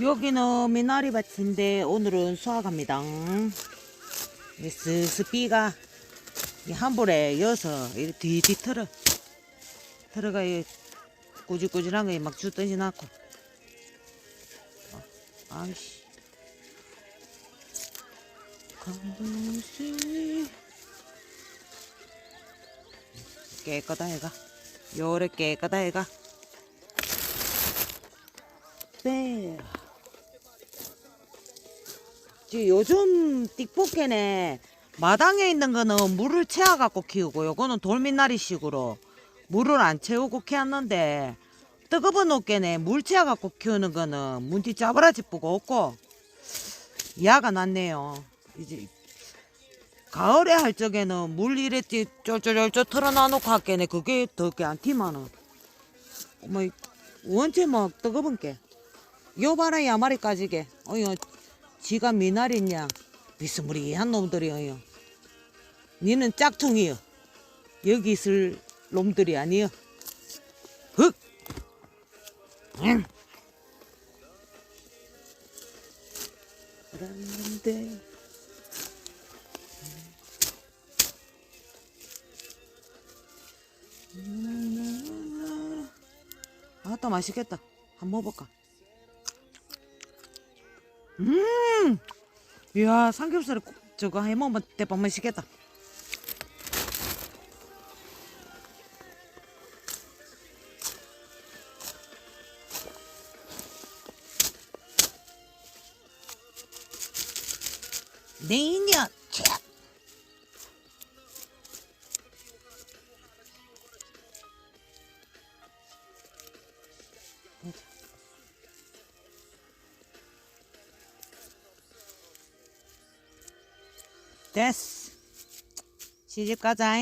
여기는 미나리 밭인데 오늘은 수확합니다. 이 스스비가 이한 볼에 여서 이렇게 뒤뒤 털어 들어가 이 꾸질꾸질한 거 막 주던지 낳고. 어, 아이씨. 감동시 깨끗하다 얘가. 요래 깨끗하다 얘가. 네. 요즘 띡볶이네 마당에 있는 거는 물을 채워갖고 키우고 요거는 돌미나리식으로 물을 안 채우고 키웠는데 뜨거운 옷개네 물 채워갖고 키우는 거는 문뒤 짜부라지 뿌고 없고 야가 났네요. 이제 가을에 할 적에는 물 이랬지 쫄쫄쫄쫄 털어놔놓고 할게네. 그게 더게 안 티만은 뭐 원체 뭐 뜨거운 게? 요 봐라 야마리 까지게. 어여 지가 미나리냐 비스무리한 놈들이어요 니는 짝퉁이여 여기 있을 놈들이 아니여 흑 응. 그랬는데 아따 맛있겠다 한번 먹어볼까 음, 이야 삼겹살 국- 저거 해 먹으면 대박 맛있겠다. 내년 です。シジカザ